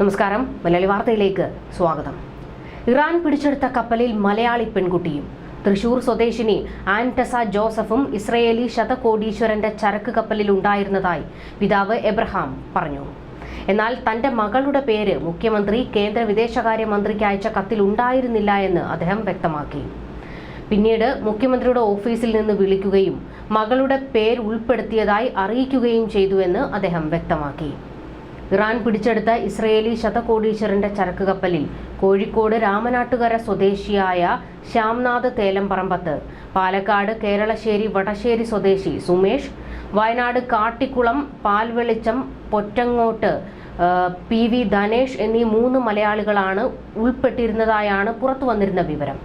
നമസ്കാരം. മലയാളി വാർത്തയിലേക്ക് സ്വാഗതം. ഇറാൻ പിടിച്ചെടുത്ത കപ്പലിൽ മലയാളി പെൺകുട്ടിയും തൃശൂർ സ്വദേശിനി ആന്റസ ജോസഫും ഇസ്രയേലി ശതകോടീശ്വരന്റെ ചരക്ക് കപ്പലിൽ ഉണ്ടായിരുന്നതായി പിതാവ് എബ്രഹാം പറഞ്ഞു. എന്നാൽ തന്റെ മകളുടെ പേര് മുഖ്യമന്ത്രി കേന്ദ്ര വിദേശകാര്യ മന്ത്രിക്ക് അയച്ച കത്തിൽ ഉണ്ടായിരുന്നില്ല എന്ന് അദ്ദേഹം വ്യക്തമാക്കി. പിന്നീട് മുഖ്യമന്ത്രിയുടെ ഓഫീസിൽ നിന്ന് വിളിക്കുകയും മകളുടെ പേര് ഉൾപ്പെടുത്തിയതായി അറിയിക്കുകയും ചെയ്തുവെന്ന് അദ്ദേഹം വ്യക്തമാക്കി. ഇറാൻ പിടിച്ചെടുത്ത ഇസ്രയേലി ശതകോടീശ്വരന്റെ ചരക്ക് കപ്പലിൽ കോഴിക്കോട് രാമനാട്ടുകര സ്വദേശിയായ ശ്യാംനാഥ് തേലംപറമ്പത്ത് പാലക്കാട് കേരളശ്ശേരി വടശ്ശേരി സ്വദേശി സുമേഷ് വയനാട് കാട്ടിക്കുളം പാൽവെളിച്ചം പൊറ്റങ്ങോട്ട് പി വി ധനേഷ് എന്നീ മൂന്ന് മലയാളികളാണ് ഉൾപ്പെട്ടിരുന്നതായാണ് പുറത്തു വന്നിരുന്ന വിവരം.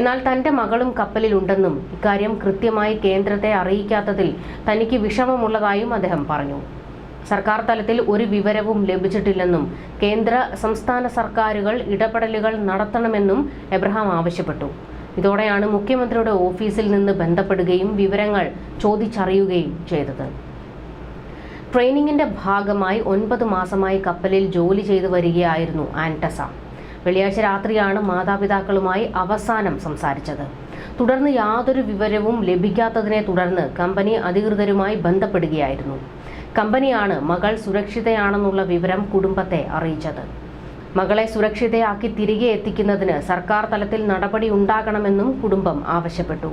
എന്നാൽ തന്റെ മകളും കപ്പലിലുണ്ടെന്നും ഇക്കാര്യം കൃത്യമായി കേന്ദ്രത്തെ അറിയിക്കാത്തതിൽ തനിക്ക് വിഷമമുള്ളതായും അദ്ദേഹം പറഞ്ഞു. സർക്കാർ തലത്തിൽ ഒരു വിവരവും ലഭിച്ചിട്ടില്ലെന്നും കേന്ദ്ര സംസ്ഥാന സർക്കാരുകൾ ഇടപെടലുകൾ നടത്തണമെന്നും എബ്രഹാം ആവശ്യപ്പെട്ടു. ഇതോടെയാണ് മുഖ്യമന്ത്രിയുടെ ഓഫീസിൽ നിന്ന് ബന്ധപ്പെടുകയും വിവരങ്ങൾ ചോദിച്ചറിയുകയും ചെയ്തത്. ട്രെയിനിങ്ങിന്റെ ഭാഗമായി ഒൻപത് മാസമായി കപ്പലിൽ ജോലി ചെയ്തു വരികയായിരുന്നു ആന്റസ വെള്ളിയാഴ്ച രാത്രിയാണ് മാതാപിതാക്കളുമായി അവസാനം സംസാരിച്ചത്. തുടർന്ന് യാതൊരു വിവരവും ലഭിക്കാത്തതിനെ തുടർന്ന് കമ്പനി അധികൃതരുമായി ബന്ധപ്പെടുകയായിരുന്നു. കമ്പനിയാണ് മകൾ സുരക്ഷിതയാണെന്നുള്ള വിവരം കുടുംബത്തെ അറിയിച്ചത്. മകളെ സുരക്ഷിതയാക്കി തിരികെ എത്തിക്കുന്നതിന് സർക്കാർ തലത്തിൽ നടപടി ഉണ്ടാകണമെന്നും കുടുംബം ആവശ്യപ്പെട്ടു.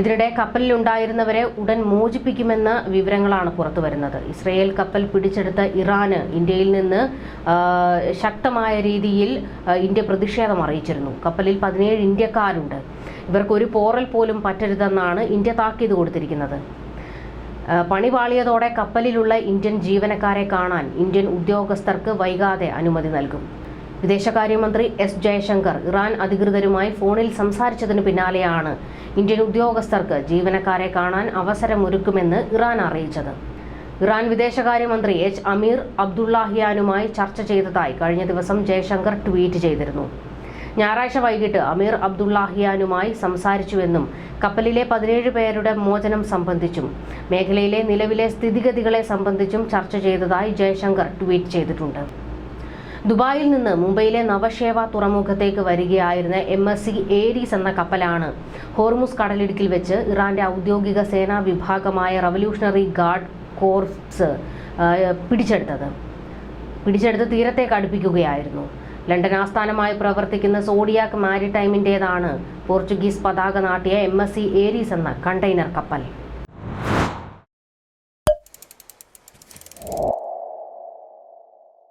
ഇതിനിടെ കപ്പലിലുണ്ടായിരുന്നവരെ ഉടൻ മോചിപ്പിക്കുമെന്ന വിവരങ്ങളാണ് പുറത്തുവരുന്നത്. ഇസ്രയേൽ കപ്പൽ പിടിച്ചെടുത്ത ഇറാന് ഇന്ത്യയിൽ നിന്ന് ശക്തമായ രീതിയിൽ ഇന്ത്യ പ്രതിഷേധം അറിയിച്ചിരുന്നു. കപ്പലിൽ പതിനേഴ് ഇന്ത്യക്കാരുണ്ട്. ഇവർക്ക് ഒരു പോറൽ പോലും പറ്റരുതെന്നാണ് ഇന്ത്യ താക്കീത് കൊടുത്തിരിക്കുന്നത്. ആ, പണി പാളിയതോടെ കപ്പലിലുള്ള ഇന്ത്യൻ ജീവനക്കാരെ കാണാൻ ഇന്ത്യൻ ഉദ്യോഗസ്ഥർക്ക് വൈകാതെ അനുമതി നൽകും. വിദേശകാര്യമന്ത്രി എസ് ജയശങ്കർ ഇറാൻ അധികൃതരുമായി ഫോണിൽ സംസാരിച്ചതിന് പിന്നാലെയാണ് ഇന്ത്യൻ ഉദ്യോഗസ്ഥർക്ക് ജീവനക്കാരെ കാണാൻ അവസരമൊരുക്കുമെന്ന് ഇറാൻ അറിയിച്ചത്. ഇറാൻ വിദേശകാര്യമന്ത്രി എച്ച് അമീർ അബ്ദുള്ളാഹിയാനുമായി ചർച്ച ചെയ്തതായി കഴിഞ്ഞ ദിവസം ജയശങ്കർ ട്വീറ്റ് ചെയ്തിരുന്നു. ഞായറാഴ്ച വൈകിട്ട് അമീർ അബ്ദുള്ളാഹിയാനുമായി സംസാരിച്ചുവെന്നും കപ്പലിലെ പതിനേഴ് പേരുടെ മോചനം സംബന്ധിച്ചും മേഖലയിലെ നിലവിലെ സ്ഥിതിഗതികളെ സംബന്ധിച്ചും ചർച്ച ചെയ്തതായി ജയശങ്കർ ട്വീറ്റ് ചെയ്തിട്ടുണ്ട്. ദുബായിൽ നിന്ന് മുംബൈയിലെ നവശേവ തുറമുഖത്തേക്ക് വരികയായിരുന്ന എം എസ് സി ഏരീസ് എന്ന കപ്പലാണ് ഹോർമുസ് കടലിടുക്കിൽ വെച്ച് ഇറാന്റെ ഔദ്യോഗിക സേനാ വിഭാഗമായ റവല്യൂഷണറി ഗാർഡ് കോർപ്സ് പിടിച്ചെടുത്തത്. പിടിച്ചെടുത്ത് തീരത്തേക്ക് അടുപ്പിക്കുകയായിരുന്നു. ലണ്ടൻ ആസ്ഥാനമായി പ്രവർത്തിക്കുന്ന സോഡിയാക് മാരിടൈമിന്റേതാണ് പോർച്ചുഗീസ് പതാക നാട്ടിയ എം എസ് സി ഏരീസ് എന്ന കണ്ടെയ്നർ കപ്പൽ.